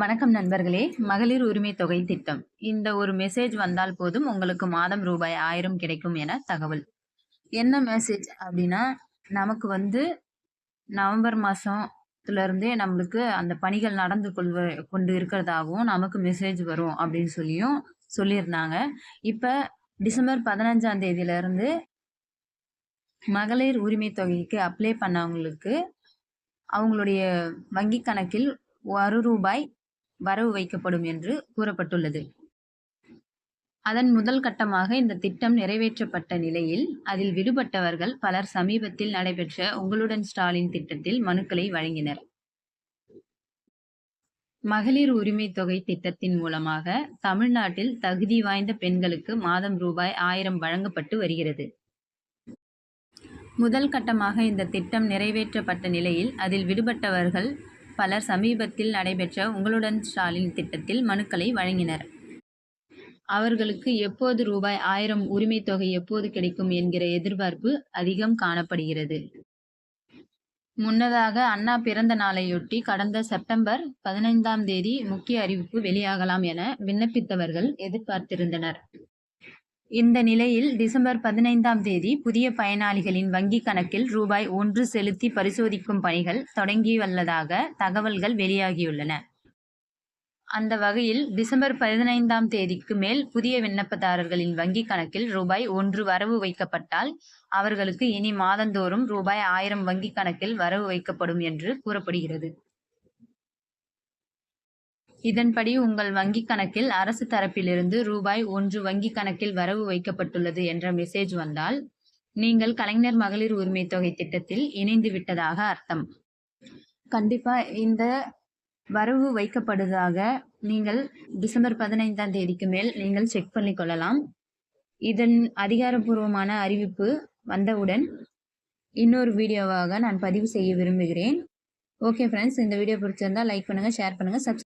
வணக்கம் நண்பர்களே. மகளிர் உரிமை தொகை திட்டம். இந்த ஒரு மெசேஜ் வந்தால் போதும் உங்களுக்கு மாதம் ரூபாய் ஆயிரம் கிடைக்கும் என தகவல். என்ன மெசேஜ் அப்படின்னா நமக்கு வந்து நவம்பர் மாதத்துலேருந்தே நம்மளுக்கு அந்த பணிகள் நடந்து கொள்வ கொண்டு இருக்கிறதாகவும் நமக்கு மெசேஜ் வரும் அப்படின்னு சொல்லியும் சொல்லியிருந்தாங்க. இப்போ டிசம்பர் பதினஞ்சாம் தேதியிலேருந்து மகளிர் உரிமை தொகைக்கு அப்ளை பண்ணவங்களுக்கு அவங்களுடைய வங்கி கணக்கில் ஒரு ரூபாய் வரவு வைக்கப்படும் என்று கூறப்பட்டுள்ளது. அதன் முதல் கட்டமாக இந்த திட்டம் நிறைவேற்றப்பட்ட நிலையில் அதில் விடுபட்டவர்கள் பலர் சமீபத்தில் நடைபெற்ற உங்களுடன் ஸ்டாலின் திட்டத்தில் மனுக்களை வழங்கினர். மகளிர் உரிமை தொகை திட்டத்தின் மூலமாக தமிழ்நாட்டில் தகுதி வாய்ந்த பெண்களுக்கு மாதம் ரூபாய் ஆயிரம் வழங்கப்பட்டு வருகிறது. முதல் கட்டமாக இந்த திட்டம் நிறைவேற்றப்பட்ட நிலையில் அதில் விடுபட்டவர்கள் பலர் சமீபத்தில் நடைபெற்ற உங்களுடன் ஸ்டாலின் திட்டத்தில் மனுக்களை வழங்கினர். அவர்களுக்கு எப்போது ரூபாய் ஆயிரம் உரிமை தொகை எப்போது கிடைக்கும் என்கிற எதிர்பார்ப்பு அதிகம் காணப்படுகிறது. முன்னதாக அண்ணா பிறந்த நாளையொட்டி கடந்த செப்டம்பர் பதினைந்தாம் தேதி முக்கிய அறிவிப்பு வெளியாகலாம் என விண்ணப்பித்தவர்கள் எதிர்பார்த்திருந்தனர். இந்த நிலையில் டிசம்பர் பதினைந்தாம் தேதி புதிய பயனாளிகளின் வங்கிக் கணக்கில் ரூபாய் ஒன்று செலுத்தி பரிசோதிக்கும் பணிகள் தொடங்கியுள்ளதாக தகவல்கள் வெளியாகியுள்ளன. அந்த வகையில் டிசம்பர் பதினைந்தாம் தேதிக்கு மேல் புதிய விண்ணப்பதாரர்களின் வங்கிக் கணக்கில் ரூபாய் ஒன்று வரவு வைக்கப்பட்டால் அவர்களுக்கு இனி மாதந்தோறும் ரூபாய் ஆயிரம் வங்கிக் கணக்கில் வரவு வைக்கப்படும் என்று கூறப்படுகிறது. இதன்படி உங்கள் வங்கிக் கணக்கில் அரசு தரப்பிலிருந்து ரூபாய் ஒன்று வங்கிக் கணக்கில் வரவு வைக்கப்பட்டுள்ளது என்ற மெசேஜ் வந்தால் நீங்கள் கலைஞர் மகளிர் உரிமை தொகை திட்டத்தில் இணைந்து விட்டதாக அர்த்தம். கண்டிப்பா இந்த வரவு வைக்கப்படுவதாக நீங்கள் டிசம்பர் பதினைந்தாம் தேதிக்கு மேல் நீங்கள் செக் பண்ணி கொள்ளலாம். இதன் அதிகாரப்பூர்வமான அறிவிப்பு வந்தவுடன் இன்னொரு வீடியோவாக நான் பதிவு செய்ய விரும்புகிறேன். ஓகே ஃப்ரெண்ட்ஸ் இந்த வீடியோ பிடிச்சிருந்தா லைக் பண்ணுங்கள் ஷேர் பண்ணுங்கள் சப்ஸ்